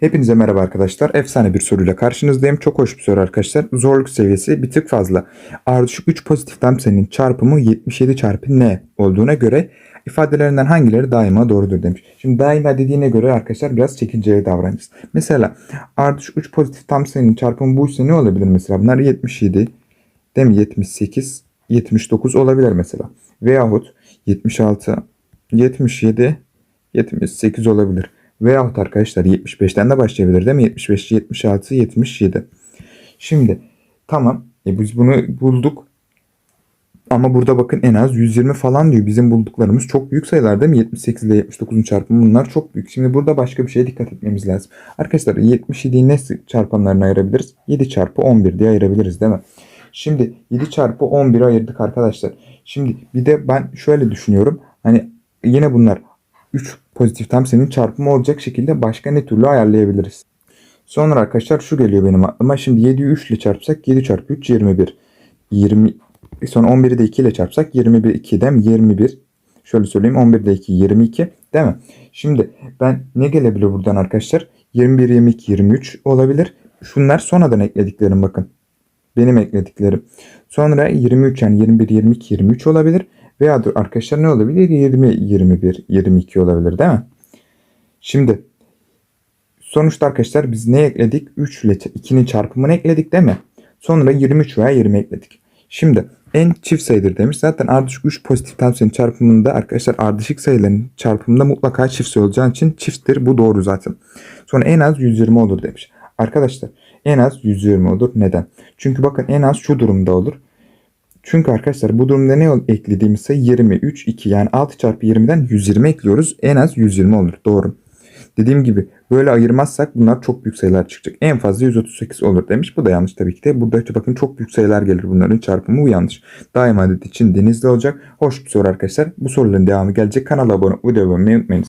Hepinize merhaba arkadaşlar. Efsane bir soruyla karşınızdayım. Çok hoş bir soru arkadaşlar. Zorluk seviyesi bir tık fazla. Ardışık 3 pozitif tam sayının çarpımı 77 çarpı n olduğuna göre ifadelerinden hangileri daima doğrudur demiş. Şimdi daima dediğine göre arkadaşlar biraz çekinceli davranacağız. Mesela ardışık 3 pozitif tam sayının çarpımı buysa ne olabilir mesela? Bunlar 77 değil mi? 78, 79 olabilir mesela. Veyahut 76, 77, 78 olabilir. Veyahut arkadaşlar 75'ten de başlayabilir değil mi? 75, 76, 77. Şimdi tamam e biz bunu bulduk. Ama burada bakın en az 120 falan diyor. Bizim bulduklarımız çok büyük sayılar değil mi? 78 ile 79'un çarpımı bunlar çok büyük. Şimdi burada başka bir şeye dikkat etmemiz lazım. Arkadaşlar 77'yi ne çarpanlarına ayırabiliriz? 7 çarpı 11 diye ayırabiliriz değil mi? Şimdi 7 çarpı 11'i ayırdık arkadaşlar. Şimdi bir de ben şöyle düşünüyorum. Hani yine bunlar 3 pozitif tam sayının çarpımı olacak şekilde başka ne türlü ayarlayabiliriz? Sonra arkadaşlar şu geliyor benim aklıma. Şimdi 7'yi 3 ile çarpsak 7 çarpı 3 21. 20 sonra 11'i de 2 ile çarpsak 21 2 değil mi? 21. Şöyle söyleyeyim 11'de 2 22 değil mi? Şimdi ben ne gelebilir buradan arkadaşlar? 21 22 23 olabilir. Şunlar sonradan eklediklerim bakın. Benim eklediklerim. Sonra 23 yani 21 22 23 olabilir. Veya dur arkadaşlar ne olabilir? 20 21 22 olabilir değil mi? Şimdi sonuçta arkadaşlar biz ne ekledik? 3 ile 2'nin çarpımını ekledik değil mi? Sonra 23 veya 20 ekledik. Şimdi en çift sayıdır demiş. Zaten ardışık 3 pozitif tam sayının çarpımında arkadaşlar ardışık sayıların çarpımında mutlaka çift sayı olacağı için çifttir. Bu doğru zaten. Sonra en az 120 olur demiş. Arkadaşlar en az 120 olur. Neden? Çünkü bakın en az şu durumda olur. Çünkü arkadaşlar bu durumda ne eklediğimiz sayı 23, 2 yani 6 çarpı 20'den 120 ekliyoruz. En az 120 olur. Doğru. Dediğim gibi böyle ayırmazsak bunlar çok büyük sayılar çıkacak. En fazla 138 olur demiş. Bu da yanlış tabii ki de. Burada bakın çok büyük sayılar gelir bunların çarpımı bu yanlış. Daima dediği için denizli olacak. Hoş bir soru arkadaşlar. Bu soruların devamı gelecek. Kanala abone olmayı unutmayın.